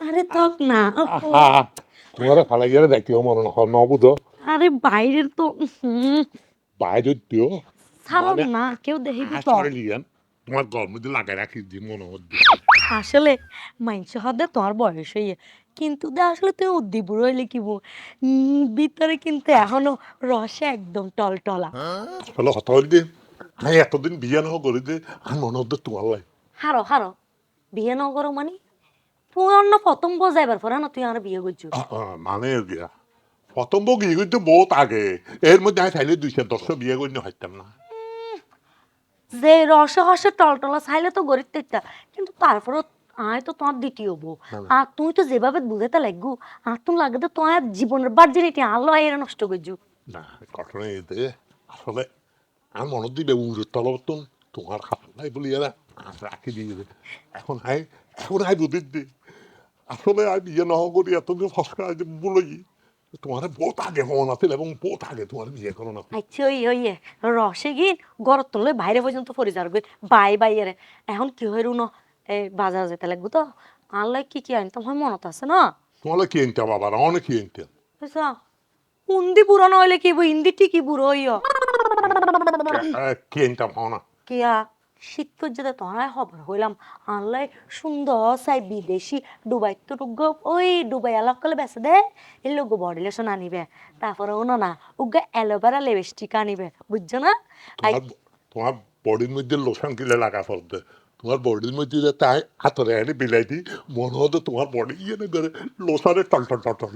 আরে থাক না তোমার ফালাই গেলে দেখিও মনে হয় নবুধ আরে বাইরের তো বাইরে দিও। ছাড়ো মানে- না কেউ দেখিবি তো। তোমার গরম মধ্যে লাগাই রাখি দি মনে হচ্ছে আসলে মাইন্স হদে তোমার বয়স হইয়ে কিন্তু দে আসলে তুই উদ্দি বুড়ো হইলে কি ভিতরে কিন্তু এখনও রসে একদম টলটলা। আসলে হতা হইল এতদিন বিয়ে না করি যে আর মনে হচ্ছে তোমার লাই। হারো হারো। বিয়ে নগর মানে? তুই অন্য প্রথম বোঝাইবার পরে না তুই আর বিয়ে করছ মানে বউ বিয়ে করতে বহুত আগে। এর মধ্যে আমি চাইলে দুইশো দশশো বিয়ে করে হাইতাম না। যে রসে হসে টলটলা চাইলে তো গরিব তেটা কিন্তু তারপরও আয় তো তোমার দ্বিতীয় বউ। আর তুই তো যেভাবে বুঝাতে লাগবো আর তুমি লাগে তো তোমার জীবনের বার্জিনিটি আলো এর নষ্ট করছ না ঘটনা এতে আসলে আমার মনে দিবে উড়ের তলবতন তোমার খাবার নাই বলি এরা রাখি দিয়ে এখন হাই এখন হাই বুঝি দে আসলে বিয়ে না করি এতদিন ফসকা যে বলি তোমার বহুত আগে হন আছিল এবং বহুত আগে তোমার বিয়ে করো না আচ্ছা ওই ওই রসে গিন গরত তুললে বাইরে পর্যন্ত পরি যার বাই বাই এর। এখন কি হয়ে রুনো? এই বাজার যেতে লাগবো তো। আল্লাহ কি কি আনি তোমার মনত আছে না? তোমার কি এনতে বাবার অনেক কি এনতে বুঝছ? হিন্দি বুড়ো নইলে কি হিন্দি ঠিকই বুড়ো হইয় কি এনতাম হও না। কিয়া? শীতকজ্জাতে তনায় হবার হইলাম আনলাই সুন্দর সাই বিদেশি ডুবাই তো ওই ডুবাই আলাপ করলে বেসে দে এই লোক বডি লোশন আনিবে। তারপরে ও না উগে অ্যালোভেরা লেবেস্টিক আনিবে বুঝছ না? তোমার বডির মধ্যে লোশন কিলে লাগা ফলতে তোমার বডির মধ্যে তাই হাতরে আনি বিলাই দি মনে হতো তোমার বডি ইয়ে না করে লোসারে টল টল টল টল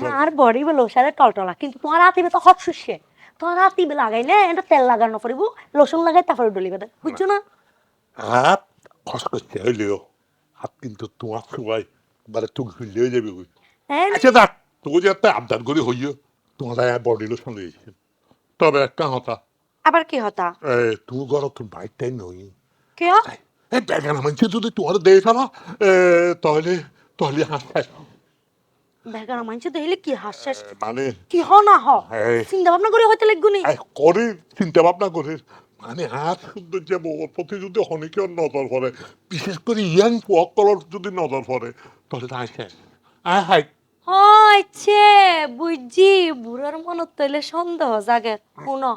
হ্যাঁ, আর বডি লোসারে টল টলা কিন্তু তোমার হাতে তো হট শুষে। তোমার হাতিবে লাগাইলে এটা তেল লাগানো পড়িব লোশন লাগাই তারপরে ডলিবে বুঝছ না? হাত করতে হইলেও হাত কিন্তু তোমার সবাই মানে তুমি হয়ে যাবে ওই আচ্ছা দেখ তুমি যে একটা আবদার করে হইও তোমার বডি লোশন দিয়েছে তবে একটা হতা? আবার কি হতা? এ, তুমি ঘর তুমি বাইকটাই নই কে এই বেগানা মানছে যদি তোমার দেয় তাহলে তাহলে হাসতে বেগার মানছে দেখলে কি হাস্যাস? মানে? কি হ না হ চিন্তা ভাবনা করে হইতে লাগবো নি? করে চিন্তা ভাবনা করে। মানে আর সৌন্দর্য বউর প্রতি যদি অনেকের নজর পড়ে বিশেষ করে ইয়াং পোয়াকলর যদি নজর পড়ে তাহলে তাই শেষ আয় হাই হয়েছে বুঝছি বুড়ার মনত তৈলে সন্দেহ জাগে। শুনো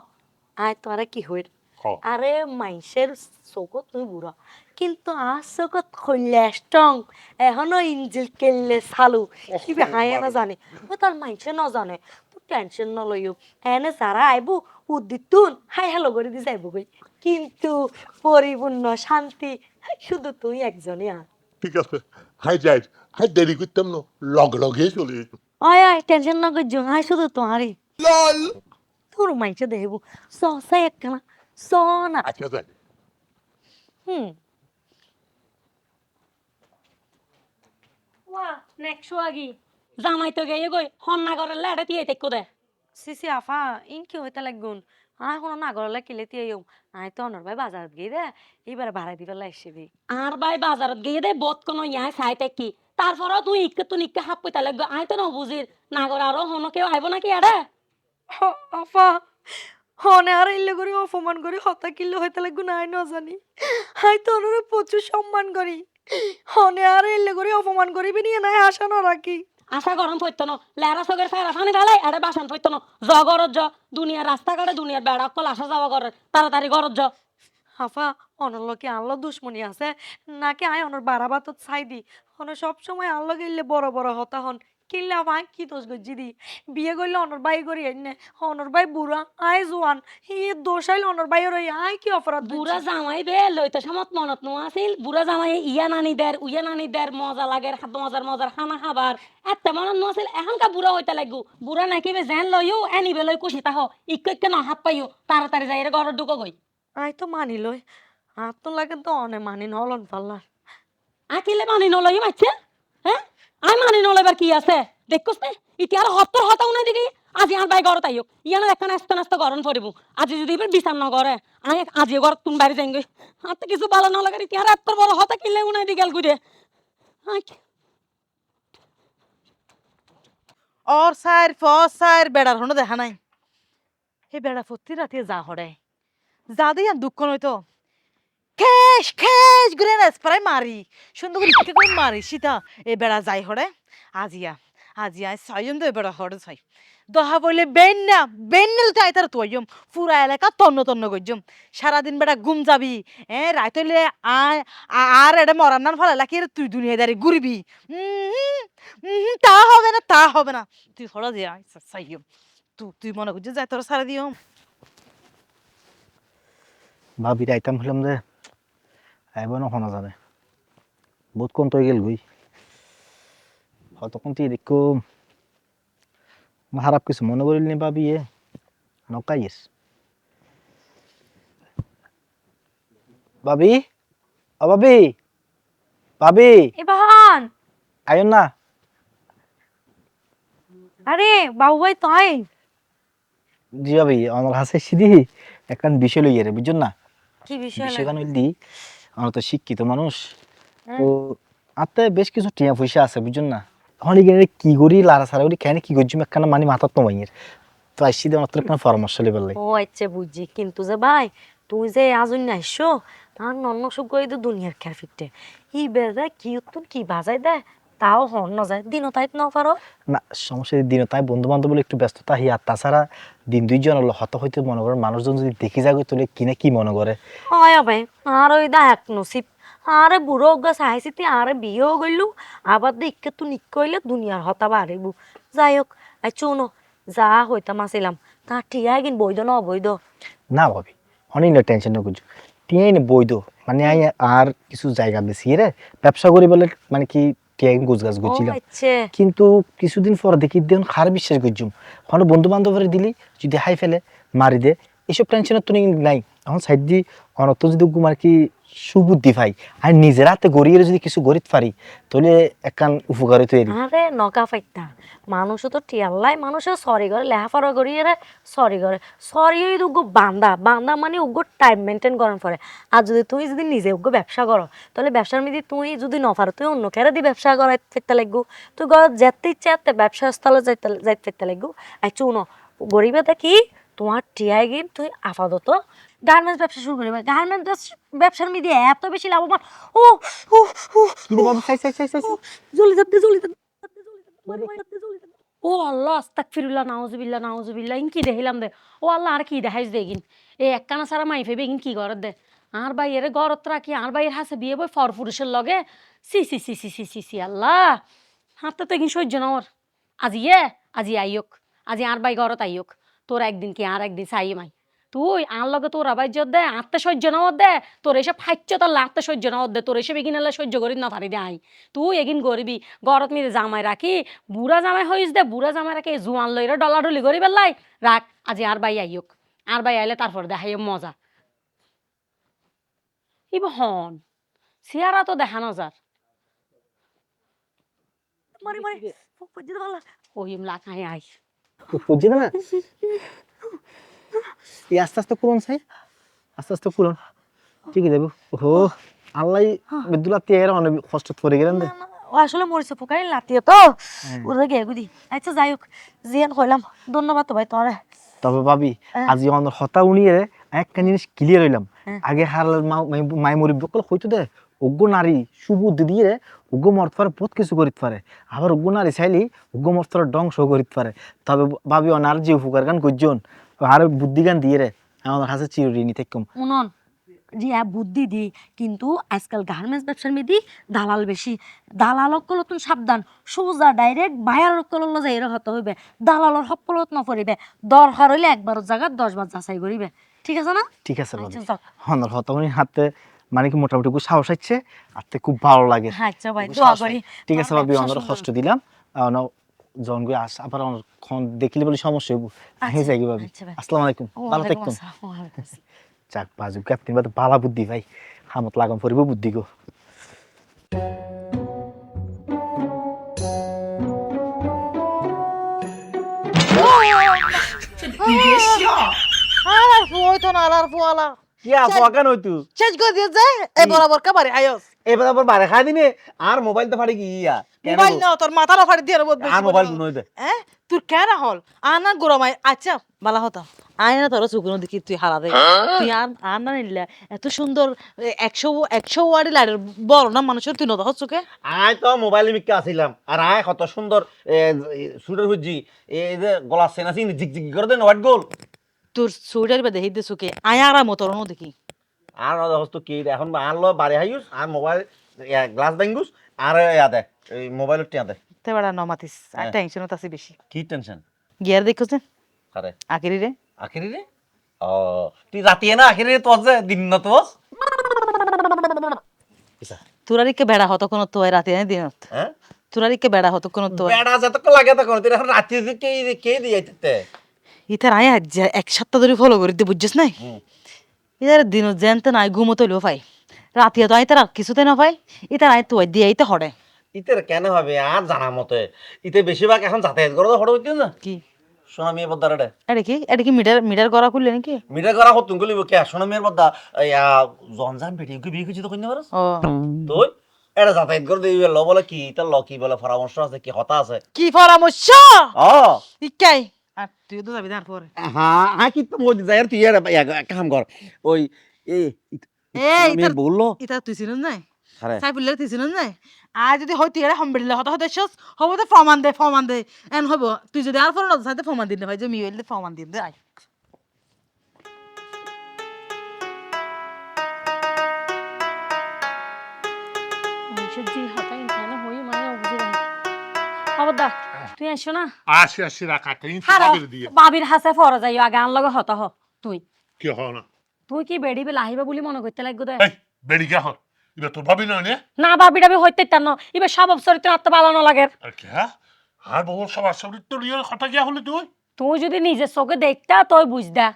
আয় তোরা কি হইল আরে মাইসের চৌকত তুই বুড়া। কিন্তু আর চৌকত খৈলে স্ট্রং এখনও ইঞ্জিল কেললে চালু। কিবে হায় না জানে ও তার মাইসে ন জানে তো টেনশন নলইও এনে যারা আইব উদ্দিতুন হাই হ্যালো করে দি যাইব গই কিন্তু পরিপূর্ণ শান্তি শুধু তুই একজনই আর ঠিক আছে। হাই যাই। হাই দেরি করতাম না। লগ লগে চলে যেত আয় আয় টেনশন না করছ আয় শুধু তোমারই তোর মাইসে দেখব। সসাই একখানা। সনা আচ্ছা যাই। নেক্সট আগি জামাই তো গিয়ে গই হন্না করে লেড়ে দিয়ে দেখো দে সিসি আফা ইন কি হইতে লাগুন আয় কোনো না গরলে কিলে দিয়ে ইউ আয় তো অনর ভাই বাজারত গিয়ে দে এবারে ভাড়া দিবে লাইছিবি আর ভাই বাজারত গিয়ে দে বত কোনো ইয়া চাইতে কি তারপরেও তুই ইকে তুই ইকে হাপ পইতা লাগবে আই তো নবুজির নাগর আরও হনো কেউ আইব নাকি আরে আফা হনে আর ইল্লে করে অপমান করে হতা কিল্লে হইতে লাগুন আয় ন জানি আয় তো অনরে প্রচুর সম্মান করি হনে আর এলে করে অপমান করিবি নিয়ে নাই আশা না রাখি। আশা গরম পড়তো না লেরা সগের ফেরা ফানি ঢালাই আরে বাসন পড়তো না। জগরত জ দুনিয়ার রাস্তাঘাটে দুনিয়ার বেড়া কল আসা যাওয়া করে তাড়াতাড়ি গরজ জ। হাফা অনর লোকে আনলো দুশ্মনী আছে নাকি আয় অনর বাড়াবাত ছাই দি। অন সব সময় আনলো গেলে বড় বড় হতা হন। কিনলে আমায় কি দোষ গজ্জি দি বিয়ে করলে অনর বাই করি এনে অনর বাই বুড়া আয় জোয়ান ই দোষ আইলে অনর বাই রই আয় কি অপরাধ বুড়া জামাই বে লইতে সমত মনত নো আছিল বুড়া জামাই ইয়া নানি দের উইয়া নানি দের মজা লাগে মজার মজার খানা খাবার এত মনত নো আছিল এখনকার বুড়া হইতে লাগু বুড়া নাকি বে জেন লইও এনিবে লই কুশি তাহ ইকে ইকে না হাত পাইও তাড়াতাড়ি যাই রে ঘর ঢুকো গই আয় তো মানি লই আর তো লাগে তো অনে মানি নলন পাল্লার আকিলে মানি নলই মাইছে হ্যাঁ আই মানি নলইবার কি আছে? দেখছস নে, ইতি আর হত্তর হতাও না দিদি আজি আর বাই ঘরত আইও ইয়ানো একটা আস্তে নাস্তা গরম পড়িব আজি যদি এবার বিচার ন করে আই আজি ঘর তুন বাড়ি যাই গই আর তো কিছু ভালো না লাগে ইতি আর এত বড় হতা কিলে উনাই দি গেল গুদে অর সাইর ফ সাইর বেড়ার হনো দেখা নাই। এই বেড়া প্রতি রাতে যা হরে যা দিয়ে দুঃখ নয়তো খেস খেস ঘুরে না প্রায় মারি সুন্দর করে ইচ্ছে করে মারি সীতা এ বেড়া যাই হরে আজিয়া আজিয়া ছয়জন তো এ বেড়া হরে ছয়। দহা বলে বেন না বেন নিল তাই তার তুইম পুরা এলাকা তন্ন তন্ন করজম সারাদিন বেড়া ঘুম যাবি এ রাইত হইলে আর এটা মরার নান ফেলা কি তুই দুনিয়াদারি ঘুরবি উম, উম, তা হবে না তা হবে না। তুই হরা যে সাইম তুই তুই মনে করছিস যাই তোর সারা দিও ভাবি আইতাম হলাম যে। আইব না শোনা যাবে বহুত কম তৈ গেল গই হয়তো কোনটি দেখো খারাপ কিছু মনে করিল নি ভাবি এ নকাইস ভাবি ও ভাবি ভাবি এবার আইন না আরে বাবু ভাই তাই জি ভাবি আমার হাসে সিধি একখান বিষয় লইয়ে রে বুঝছেন না? কি বিষয় বিষয় কান দি আমরা তো শিক্ষিত মানুষ। তো আত্মে বেশ কিছু টিয়া পয়সা আছে বুঝছেন না? এখন এখানে কি করি লারা সারা করি কেন কি করছি একখানা মানে মাথার তো মাইয়ের তো আসছি দিয়ে মাত্র একটা পরামর্শ লেবার লাগে। ও আচ্ছা বুঝছি। কিন্তু যে ভাই তুই যে আজুন না এসো আর নন্ন সুখ করে তো দুনিয়ার খেয়ার ফিরতে ই বেড়ে কি উত্তর কি বাজাই দেয় তাও হন না যায় দিনও তাই না পারো। না সমস্যা দিন তাই বন্ধু বান্ধব বলে একটু ব্যস্ততা হি আর তাছাড়া দিন দুইজন হলো হত হইতে মনে করে মানুষজন যদি দেখি যাবে তোলে কিনে কি মনে করে? হয় ভাই আর ওই দা এক নসিব আরে বুড়ো গাছ আইসিতে আরে বিয়েও গইলু আবার দেখকে তুই নিক কইলে দুনিয়ার হতা বাড়িবু। যাই হোক চুনো যা হইতাম আসিলাম তা ঠিক গিন বৈধ না অবৈধ? না ভাবি অনেক টেনশন না করছ টিয়াই না বৈধ মানে আই আর কিছু জায়গা বেশি রে। ব্যবসা করি বলে মানে কি টিয়াই গুছ গাছ গছিলাম? আচ্ছা। কিন্তু কিছুদিন পর দেখি দেন খার বিশ্বাস করছুম এখন বন্ধু বান্ধবের দিলি যদি হাই ফেলে মারি দে। এসব টেনশনের তো নাই। এখন সাইড দি অনত যদি আর কি সুবুদ্ধি ভাই। আর নিজের হাতে গড়িয়ে যদি কিছু গড়িত পারি, তাহলে একখান উপকারিত এরি আরে নকা ফাইতা মানুষও তো টিয়াল্লাই মানুষও সরি করে লেহাফারা করি রে সরি করে। সরি ওই উগ্র বান্দা। বান্দা মানে উগ্র টাইম মেনটেন করেন পরে। আর যদি তুই যদি নিজে উগ্র ব্যবসা করো, তাহলে ব্যবসার মধ্যে তুই যদি নফারো তুই অন্য কেরে দি ব্যবসা করাই ফেরতে লাগবো। তুই ঘর যেতে ইচ্ছে ব্যবসা স্থলে যাইতে যাইতে ফেরতে লাগবো। আর চুনো গরিবে দেখি, তোমার টিয়াই গিয়ে তুই আপাতত গার্মেন্টস ব্যবসা শুরু করবে গার্মেন্টস ব্যবসার মধ্যে এত বেশি লাভবান। ও ও ও জলি যাবে জলি যাবে ও আল্লাহ আস্তাগফিরুল্লাহ নাউজুবিল্লাহ নাউজুবিল্লাহ ইন কি দেখিলাম দে। ও আল্লাহ আর কি দেখাইছ দেগিন এ একখানা সারা মাই ফেবে কি গরত দে। আর বাইয়ের গরত রাখি আর বাইয়ের হাসে বিয়ে বই ফর পুরুষের লগে। সি সি সি সি সি সি সি আল্লাহ। হাতে তো এগিন সহ্য না ওর। আজি এ আজি আইয়ক। আজি আর বাই গরত আইয়ক। তোর একদিন কি আর একদিন চাই মাই। তুই আর লগে তোর আবাই যত দে আত্মে সহ্য না ওর দে তোর এসব ফাইচ্ছ তোর আত্মে সহ্য না দে তোর এসব এগিন এলে সহ্য করি না পারি দে আই তুই এগিন করবি গরত মিলে জামাই রাখি বুড়া জামাই হইস দে বুড়া জামাই রাখি জোয়ান লইরে ডলাডলি করি পেলাই রাখ আজি আর বাই আইয়ক আর বাই আইলে তারপর দেখাই মজা ইব হন সিয়ারা তো দেখানো যার মারি মারি ওই লাখাই আই বুঝছি না এই আস্তে আস্তে করুন সাই। আস্তে আস্তে করুন ঠিকই দেবো। ও আল্লাহ বিদ্যুৎ তিয়ার অনেক কষ্ট পড়ে গেলেন দে। ও আসলে মরিছে পোকাই লাতিয়ে তো। হ্যাঁ। ওরা গে গুদি আচ্ছা যাই হোক জিয়ান কইলাম। ধন্যবাদ তো ভাই তোরে। তবে ভাবি হ্যাঁ। আজি আমার হতা উনিয়ে একটা জিনিস ক্লিয়ার হইলাম। হ্যাঁ। আগে হার মাই মুরব্বী বকল হইতো দে উগ্র নারী সুবুদ্ধি দিয়ে উগ্র মর্ত পারে বহুত কিছু করিতে পারে। আবার উগ্র নারী চাইলি উগ্র মর্তর ধ্বংস করিতে পারে। তবে ভাবি অনার যে উপকার গান করজন আর বুদ্ধি গান দিয়ে রে। আমার কাছে চিরঋণী থেকম। উনন জি হ্যাঁ বুদ্ধি দি কিন্তু আজকাল গার্মেন্টস ব্যবসার মেয়েদি দালাল বেশি। দালালক কলতুন সাবধান সোজা ডাইরেক্ট বায়ার কলল যাই হতে হইবে। দালালর সফলত নপরিবে দরকার হইলে একবার জায়গা দশ বার যাচাই করিবে। ঠিক আছে না? ঠিক আছে আচ্ছা হনার হতা উনি হাতে মানে কি মোটামুটি খুব সাহস হচ্ছে হাতে খুব ভালো লাগে হ্যাঁ আচ্ছা ভাই দোয়া করি ঠিক আছে ভাবি আমার কষ্ট দিলাম জন গিয়ে আস আবার খন দেখিলে বলে সমস্যা হইব আহে যাই গো ভাবি আচ্ছা আসসালামু আলাইকুম ভালো থাকতুম। যাক বাজু ক্যাপ্টেন বাদ বালা বুদ্ধি ভাই হামত লাগাম পড়িব বুদ্ধি গো আর ফুয়াই তো না আর ফুয়ালা ফকান হইতু? শেষ করে দিয়ে এই বরাবর কাবারে আয়স এবার আবার বারে খাই দিনে? আর মোবাইল তো ফাড়ি কি ইয়া? কেন? মোবাইল না তোর মাথার অফার দিয়ে রবত আর মোবাইলগুলো দে। হ্যাঁ তোর কেন হল? আনা গরমাই আচ্ছা বালা হতা। আয় তোর চুকুনো দেখি তুই হারা দে। তুই আর আর না নিলে। এত সুন্দর এ, একশো একশো ওয়ার্ডে লাইটের বড় না মানুষের তুই নদা চোখে আয় তো মোবাইল মিকে আসিলাম আর আয় কত সুন্দর সুরের হুজি এই যে গলা সেনা সিং জিগ জিগ করে দেন হোয়াইট গোল। তোর সুইটার বা দেখি দে চোখে আয় আর দেখি। আর না কি এখন আর লো বারে হাইউস আর মোবাইল গ্লাস ভাঙ্গুস আর ইয়া দে এই মোবাইলের টিয়া দে তে বেড়া নমাতিস আর। টেনশনত আছে বেশি কি টেনশন গিয়ার দেখছ আরে আকিরি রে আখিরি রে ও তুই রাতিয়ে না আখিরি রে যে দিন না তোস তোরারিকে বেড়া হতো কোনো তোয় রাতে দিনত? হ্যাঁ তোরারিকে বেড়া হতো কোনো তোয় বেড়া যত লাগে তখন তুই এখন রাতে কে কে দিয়াইতে ইতার আয় আজ এক সপ্তাহ ধরে ফলো করে দিয়ে বুঝছিস নাই। ইতার দিন যেনতে নাই ঘুমো তৈলেও পাই রাতিয়া তো আয় তারা কিছুতে না পাই ইতার আয় তো দিয়ে আইতে হরে। ইতের কেন হবে? আর জানা মতে। ইতে বেশিরভাগ এখন যাতায়াত করে তো হঠাৎ হইতে না। কি? সোনা মেয়ে বদ্দার এটা কি? এটা কি মিটার মিটার করা খুললে নাকি? মিটা করা হতুন গলিব কে? সোনা মেয়ের বদ্দা ইয়া জনজান বেটি কি বিয়ে কিছু তো কইতে তুই এটা যাতায়াত করে দিবি ল বলে কি? তার ল কি বলে পরামর্শ আছে কি হতা আছে? কি পরামর্শ? ও। ইকাই। আর তুই তো যাবি তারপর হ্যাঁ হ্যাঁ কি তো মোদি যাই তুই আর কাম কর ওই এই এই মেয়ে বলল ইতার তুই সাইফুল্লাহ আর। যদি এরা হামবেলিল্লাহ হতা হতে শেষ হব তো ফমান দে ফমান দে। এন হব তুই যদি আর ফোন সাথে ফমান দিন ভাই যে মি হইলে ফমান দিন দে আয়। মানুষের যে হতাই কেন হই মানে না। আবদা তুই এসো না। আসি আসি রাখা। তিন বাবির দিয়ে। বাবির হাসে ফরা যাইও। আগে আন লগে হতা হ। তুই। কি হ না? তুই কি বেড়ি বেলা লাহিবে বলি মনে করতে লাগগো দে বেড়ি কে হ ইবা তোর ভাবি না নে? না বাবি ডাবি হইতে তার ইবা সব চরিত্র আত্ম বালানো লাগে আর কি হ্যাঁ আর বহু সবার অবসর তো কথা গিয়া হলে তুই? তুই যদি নিজে চোখে দেখতা তুই বুঝদা।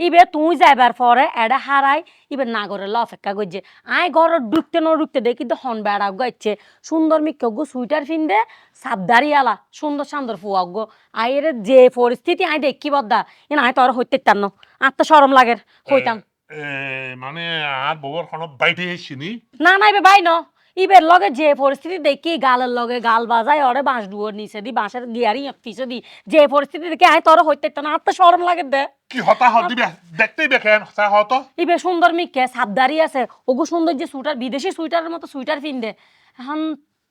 ইবে তুই যাইবার পরে এডা হারাই ইবে না ঘরে ল অপেক্ষা করছে আই ঘরে ঢুকতে ন ঢুকতে দেখি তো হন বেড়া গাইছে। সুন্দর মিক্ক গো সুইটার ফিনদে সাবদারি আলা সুন্দর সুন্দর ফুয়া গো। আইয়ের যে পরিস্থিতি আই দেখি বদ্দা এন আই তোর হইতে তার আত্ম সরম লাগে হইতাম এ, মানে আর বউর কোনো বাইটে এসিনি না? না ভাই ন। ইবের লগে যে পরিস্থিতি দেখি গালের লগে গাল বাজায় ওরে বাঁশ ডুয়োর নিচে দি বাঁশের গিয়ারি পিছে দি। যে পরিস্থিতি দেখি আই তোর হইতে না আত্ম সরম লাগে দে। কি হতা হত দিবে দেখতেই দেখেন হতা হত ইবে সুন্দর মিকে সাবদারি আছে ওগো সুন্দর যে সুইটার বিদেশি সুইটারের মতো সুইটার পিনদে এখন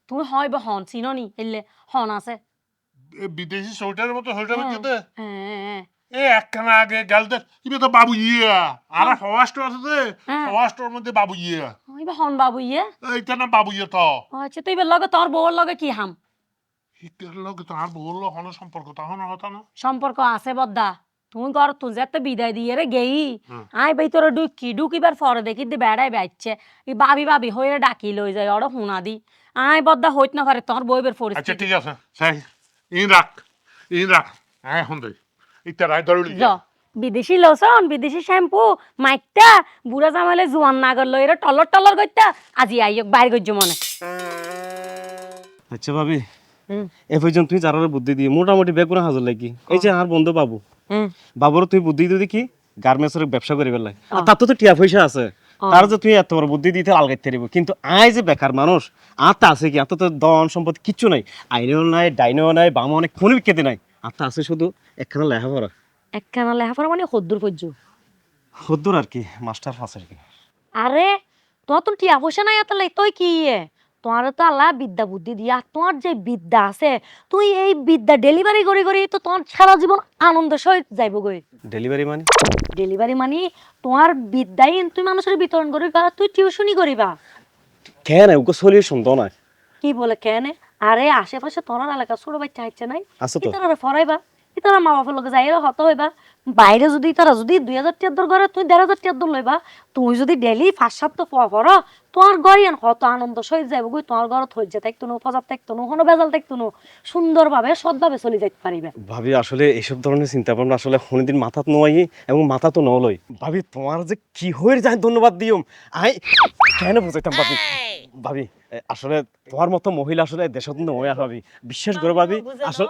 তুই হয় বা হন চিননি এলে হন আছে। বিদেশি সোয়েটারের মতো সোয়েটার হ্যাঁ। যেতে হ্যাঁ, হ্যাঁ, এ একখানা আগে গেলতে ইবে তো বাবু ইয়া। আর সওয়াস্ট আছে যে। হ্যাঁ। মধ্যে বাবু ইয়া। হ্যাঁ। ইবে হন বাবু ইয়ে। এইটা না বাবু ইয়ে তো। আচ্ছা তুই ইবের লগে তোর বউর লগে কি হাম? বউর সম্পর্ক তখন হতা না। সম্পর্ক আছে বদ্দা। তুই ঘর তুই যে একটা বিদায় দিয়ে রে গেই। আই বেই তোর ডুকি ডুকিবার পরে দেখি দি বেড়াই বেড়াচ্ছে। ই বাবি বাবি হয়ে ডাকি লই যায় ওরা হুনা দি। আই বদ্দা হইত না পারে তোর বইবের আচ্ছা পরিস্থিতি। ঠিক আছে। সাই ইন রাখ ইন রাখ। হ্যাঁ এখন দেই। ধরলি বিদেশি লোশন বিদেশি শ্যাম্পু মাইকটা বুড়া জামালে জোয়ান নাগর লই রে টলর টলর গইতা আজি আইয়ক বাইর গজ্জ মনে। আচ্ছা ভাবি হুম। এ পর্যন্ত তুই যারা বুদ্ধি দিয়ে মোটামুটি বেগুনা হাজর লাগি এই যে আর বন্ধু বাবু হুম বাবুর তুই বুদ্ধি দিদি কি? গার্মেন্টসের ব্যবসা করি আর তার তো তো টিয়া পয়সা আছে। তার যে তুই এত বড় বুদ্ধি দিতে আলগাইতে পারিব কিন্তু আয় যে বেকার মানুষ আত্মা আছে কি? আত্মা তো দন সম্পদ কিচ্ছু নাই। আইনেও নাই ডাইনেও নাই বামও অনেক কোনো বিখ্যাতি নাই। আত্মা আছে শুধু একখানা লেখাপড়া একখানা লেখাপড়া মানে হদ্দুর পর্য। হদ্দুর আর কি মাস্টার ফাঁস আর কি। আরে তোমার তো টিয়া পয়সা নাই এত লাই তুই কি ইয়ে তোমার তো আল্লাহ বিদ্যা বুদ্ধি দিয়া তোমার যে বিদ্যা আছে তুই এই বিদ্যা ডেলিভারি করি করি তো তোমার সারা জীবন আনন্দ সহিত যাইব গই। ডেলিভারি মানে? ডেলিভারি মানে তোমার বিদ্যাই তুই মানুষের বিতরণ করিবা তুই টিউশনই করিবা। কেন? ওকে সলিউশন তো না কি বলে কেন? আরে আশেপাশে তোমার এলাকা ছোট বাচ্চা হচ্ছে নাই? আছে তো। ইতারা ফরাইবা ইতারা মা বাপের লোকে যাইরা হত হইবা। বাইরে যদি তারা যদি দুই হাজার টিয়ার দর করে তুই দেড় হাজার টিয়ার দর লইবা তুই যদি ডেলি পাঁচ সপ্তাহ পর পর তোমার ঘরে হত আনন্দ সহিত যাইব গই তোমার ঘরত হইছে থাকতো নো পজাব থাকতো নো কোনো বেজাল থাকতো নো সুন্দরভাবে সৎভাবে চলে যাইতে পারিবে। ভাবি আসলে এইসব ধরনের চিন্তা ভাবনা আসলে কোনোদিন মাথাত নোয়াই এবং মাথা তো নলই। ভাবি তোমার যে কি হয়ে যায় ধন্যবাদ দিও আই কেন বুঝাইতাম ভাবি? ভাবি আসলে তোমার মতো মহিলা আসলে দেশত নয় ভাবি বিশ্বাস করো ভাবি। আসলে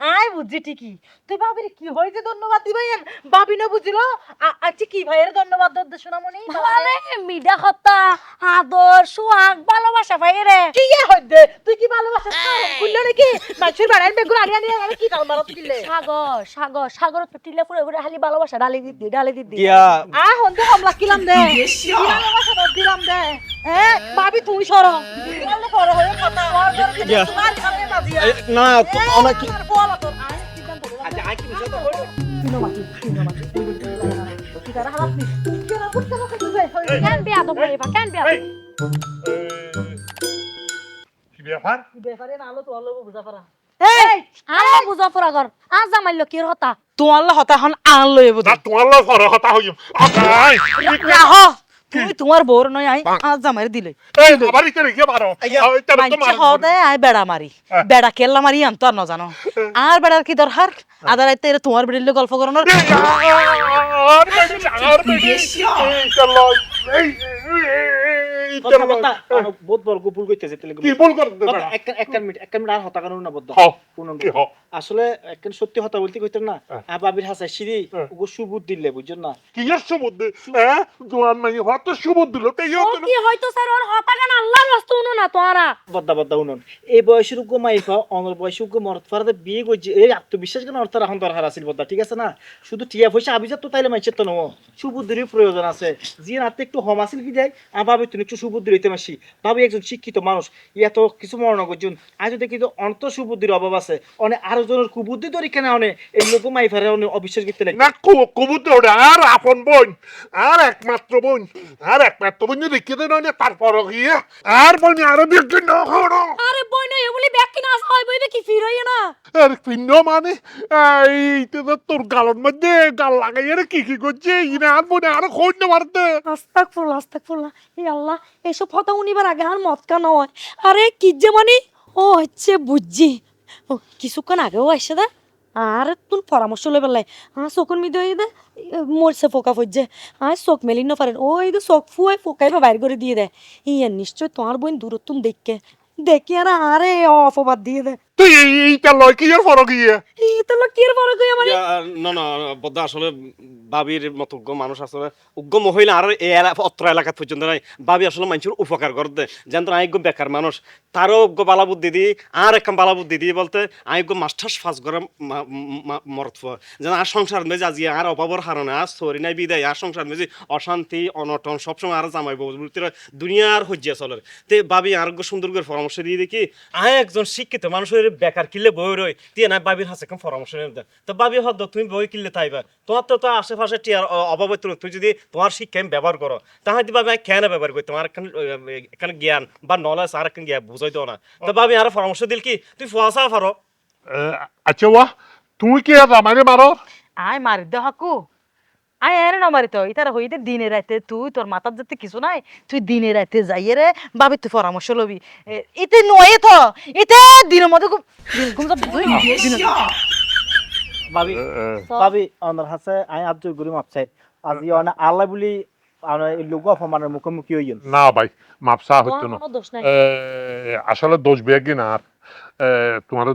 আয় বুঝছি ঠিকই। তুই ভাবির কি হয়েছে ধন্যবাদ দিবাই ভাবি না বুঝিল। আ- আচ্ছা কি ভাইয়ের ধন্যবাদ দদ্দ সোনামণি? আরে মিডা হতা আদর সুহাগ ভালোবাসা কি ইয়ে তুই কি ভালোবাসা নাকি? বেগুন আমি কি কাল মারত কিলে সাগর সাগর সাগর তো টিলে ফুরে খালি ভালোবাসা ডালি দিদি ডালি দিদি টিয়া আ হন্দে কিলাম দে। কি ভালোবাসা দিলাম দে। ভাবি তুই সর। না অনেক। আচ্ছা হতা? তোমার হতা হন আন লই তোমার কথা হইম। তুমি তোমার বউর নয় আই আজ জামাই দিলে এই হদে আই বেড়া মারি বেড়া কেল্লা মারি আন তো আর না জানো আর বেড়ার কি দরকার আদার আইতে এর তোমার বেড়িলে গল্প করানোর আর বেশি আর বেশি এই চলো এই এই চলো বহুত বড় ভুল করতেছে তাহলে কি বল করতে বদ্দা, একটা একটা মিনিট একটা মিনিট আর হতা কারণ না বদ্দা হও। পুনম কি হও? আসলে একটা সত্যি কথা বলতে কইতেন না। আ বাবির হাসা সিঁড়ি। ওগো সুবুদ দিলে বুঝছেন না? কি এর সুবুদ্ধ? হ্যাঁ? জোয়ান মাই হত সুবুদ্ধ দিল তাই ও কি হয়তো স্যার ওর হতা কেন? আল্লাহর রাস্তা উনো না তোরা বদ্দা বদ্দা উনুন এই বয়সের উগ্র মাইফা অনর বয়সে উগ্র মরত ফারাতে বিয়ে করছে এই আত্মবিশ্বাস কেন অর্থ রাখন দরকার আছিল বদ্দা ঠিক আছে না? শুধু টিয়া পয়সা আবিজাত তো তাইলে মাইছে তো নও সুবুদ্ধির প্রয়োজন আছে। যে রাতে একটু হম আছিল কি যায়? ভাবে তুমি একটু সুবুদ্ধি হইতে মাসি। ভাবি একজন শিক্ষিত মানুষ। এত কিছু মরণ করছুন আজ যদি কিন্তু অন্ত সুবুদ্ধির অভাব আছে অনেক আরও জনের কুবুদ্ধি তরি কেন অনে এই লোক মাইফারে অনেক অবিশ্বাস করতে লাগে। না কবুতর ওটা আর আপন বোন আর একমাত্র বোন আর একমাত্র বোন রেখে দেন না তারপর গিয়ে আর বোন আরও বেশি না হলো আরে বই নই বলি ব্যাগ কিনা আসা হয় বইবে কি ফির হইয়া না। আর পিণ্ড মানে? এইটা তো তোর গালর মধ্যে গাল লাগাইয়া রে কি কি করছে? ইনা আর বোন আরও খোঁজ না মারতে আস্তাক ফুল্লা আস্তাক এই আল্লাহ এসব কথা উনিবার আগে আর মত কেন হয়। আরে, কি যে মানে? ও হচ্ছে বুঝছি ও, কিছুক্ষণ আগেও আসছে দা। আর তুন পরামর্শ লই। পেলাই আর চকুর মিদে ওই দে মরছে ফোকা ফজছে। আর চোখ মেলি না পারেন। ও এই চোখ ফুয়ে ফোকাই বা বাইর করে দিয়ে দেয় ইয়ে নিশ্চয় তোমার বোন দূরত্ব দেখকে দেখি আর আরে, অপবাদ দিয়ে দে। তুই এইটা লয় কি আর ফরক গিয়ে এই তো লোক কি আর বড় কই আমার না না বদ্দা আসলে বাবির মতো উগ্র মানুষ আসলে উগ্র মহিলা আর এই অত্র এলাকা পর্যন্ত নাই। বাবি আসলে মানুষের উপকার করতে। যেন আইগ্য বেকার মানুষ তারও উগ্র বালা বুদ্ধি দি আর একটা বালা বুদ্ধি দিয়ে বলতে আইগ্য মাস্টার্স ফাঁস করে মরত যেন আর সংসার মেজে আজি আর অভাবর হারণে আর সরি নাই বিদায় আর সংসার মেজে অশান্তি অনটন সবসময় আর জামাই বউ দুনিয়ার হজ্জিয়া চলে। তে বাবি আর সুন্দর করে পরামর্শ দিয়ে দেখি আয় একজন শিক্ষিত মানুষের বেকার কিনলে বই রই। দিয়ে না বাবির হাসে কেমন পরামর্শ নিয়ে তো বাবি হদ তুমি বই কিনলে তাইবা। তোমার তো তো আশেপাশে টিয়ার অভাব তুই যদি তোমার শিক্ষা আমি ব্যবহার করো তাহলে ভাবি আমি কেন ব্যবহার করি? তোমার এখানে এখানে জ্ঞান বা নলেজ আর এখানে জ্ঞান বুঝাই দাও না। তো ভাবি আর পরামর্শ দিল কি? তুই ফুয়াশা পারো। আচ্ছা ওয়া তুই কি আর আমারে মারো? আয় মারি দে হাকু আয় এর না মারি তো ইতারা হইতে দিনে রাতে তুই তোর মাথার যাতে কিছু নাই তুই দিনে রাতে যাইয়ে রে ভাবি তুই পরামর্শ লবি। ইতে নয়ে তো ইতে দিনের মধ্যে খুব ঘুম যা তুই ভাবি ভাবি অনার হাসে আই আজ গুরি মাপছাই আজি অনা আল্লাহ বলি লোক অপমানের মুখোমুখি হইন না ভাই মাপসা হইতো না। আসলে দোষ বেগে না আর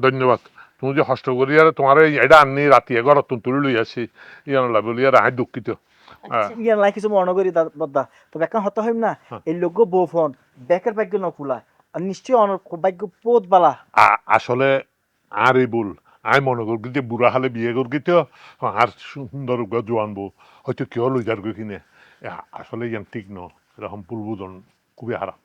ধন্যবাদ। তুমি যে হস্ত করি আর তোমার এটা আননি রাতি এগার তুন তুলি লই আসি। ইয়ানলা বলি আর আই দুঃখিত। আহ, ইয়ার লাই কিছু মনে করি বদ্দা তবে এখন হত হইম না এই লোক বউ ফোন বেকের ভাগ্য নকুলা আর নিশ্চয় অনর ভাগ্য পোত বালা। আ- আসলে আর এই ভুল আই মনে করি যে বুড়া হালে বিয়ে করি তো আর সুন্দর গা জোয়ান বউ হয়তো কেউ লই যার কিনে। আসলে ইয়ান ঠিক ন এরকম বুঝন খুবই হারাম।